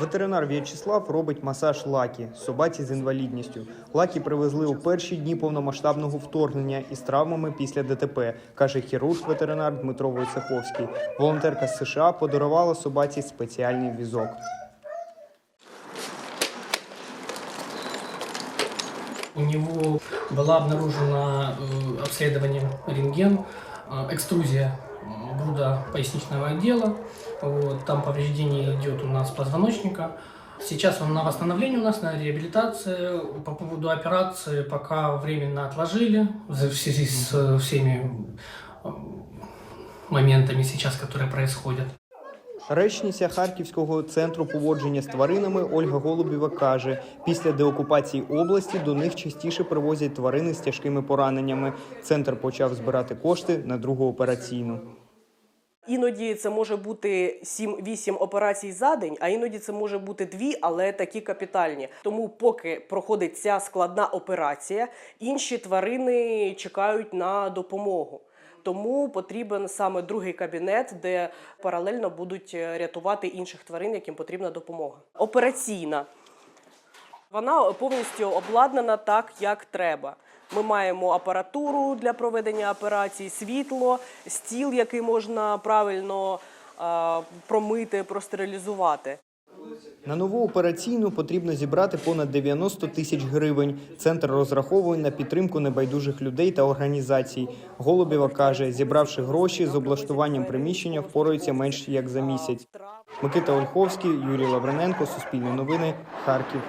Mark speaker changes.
Speaker 1: Ветеринар В'ячеслав робить масаж Лакі, собаці з інвалідністю. Лакі привезли у перші дні повномасштабного вторгнення із травмами після ДТП, каже хірург-ветеринар Дмитро Войцеховський. Волонтерка з США подарувала собаці спеціальний візок.
Speaker 2: У него была обнаружена э, обследованием рентген, э, экструзия груда поясничного отдела. Вот, там повреждение идет у нас позвоночника. Сейчас он на восстановлении у нас, на реабилитации. По поводу операции пока временно отложили в связи с э, всеми моментами сейчас, которые происходят.
Speaker 1: Речниця Харківського центру поводження з тваринами Ольга Голубєва каже, після деокупації області до них частіше привозять тварини з тяжкими пораненнями. Центр почав збирати кошти на другу операційну.
Speaker 3: Іноді це може бути 7-8 операцій за день, а іноді це може бути дві, але такі капітальні. Тому, поки проходить ця складна операція, інші тварини чекають на допомогу. Тому потрібен саме другий кабінет, де паралельно будуть е, рятувати інших тварин, яким потрібна допомога. Операційна вона повністю обладнана так, як треба. Ми маємо апаратуру для проведення операцій, світло, стіл, який можна правильно промити, простерилізувати.
Speaker 1: На нову операційну потрібно зібрати понад 90 тисяч гривень. Центр розраховує на підтримку небайдужих людей та організацій. Голубєва каже, зібравши гроші з облаштуванням приміщення, впораються менш як за місяць. Микита Ольховський, Юрій Лаврененко, Суспільне новини, Харків.